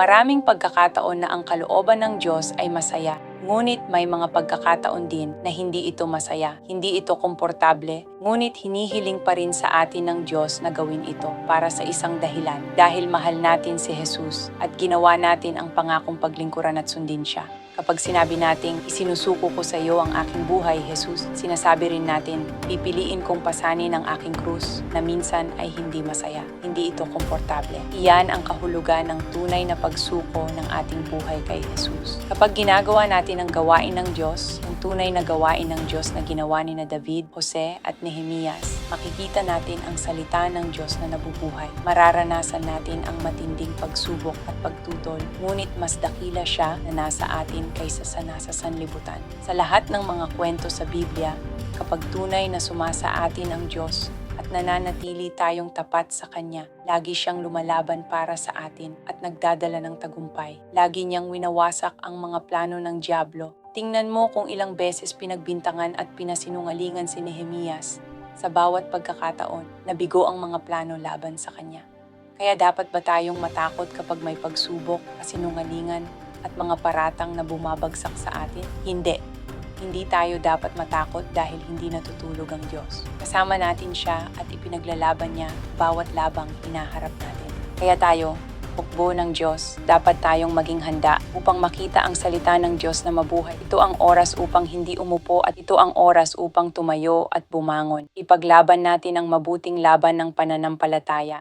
Maraming pagkakataon na ang kalooban ng Diyos ay masaya, ngunit may mga pagkakataon din na hindi ito masaya, hindi ito komportable, ngunit hinihiling pa rin sa atin ng Diyos na gawin ito para sa isang dahilan, dahil mahal natin si Jesus at ginawa natin ang pangakong paglingkuran at sundin siya. Kapag sinabi nating isinusuko ko sa iyo ang aking buhay, Jesus, sinasabi rin natin, pipiliin kong pasanin ang aking krus na minsan ay hindi masaya, hindi ito komportable. Iyan ang kahulugan ng tunay na pagsuko ng ating buhay kay Jesus. Kapag ginagawa natin ang gawain ng Diyos, ang tunay na gawain ng Diyos na ginawa ni na David, Jose at Nehemias, makikita natin ang salita ng Diyos na nabubuhay. Mararanasan natin ang matinding pagsubok at pagtutol, ngunit mas dakila siya na nasa atin kaysa sa nasa sanlibutan. Sa lahat ng mga kwento sa Biblia, kapag tunay na sumasa atin ang Diyos at nananatili tayong tapat sa Kanya, lagi siyang lumalaban para sa atin at nagdadala ng tagumpay. Lagi niyang winawasak ang mga plano ng Diablo. Tingnan mo kung ilang beses pinagbintangan at pinasinungalingan si Nehemias sa bawat pagkakataon na bigo ang mga plano laban sa Kanya. Kaya dapat ba tayong matakot kapag may pagsubok, kasinungalingan, at mga paratang na bumabagsak sa atin? Hindi. Hindi tayo dapat matakot dahil hindi natutulog ang Diyos. Kasama natin siya at ipinaglalaban niya bawat labang hinaharap natin. Kaya tayo, hukbo ng Diyos, dapat tayong maging handa upang makita ang salita ng Diyos na mabuhay. Ito ang oras upang hindi umupo at ito ang oras upang tumayo at bumangon. Ipaglaban natin ang mabuting laban ng pananampalataya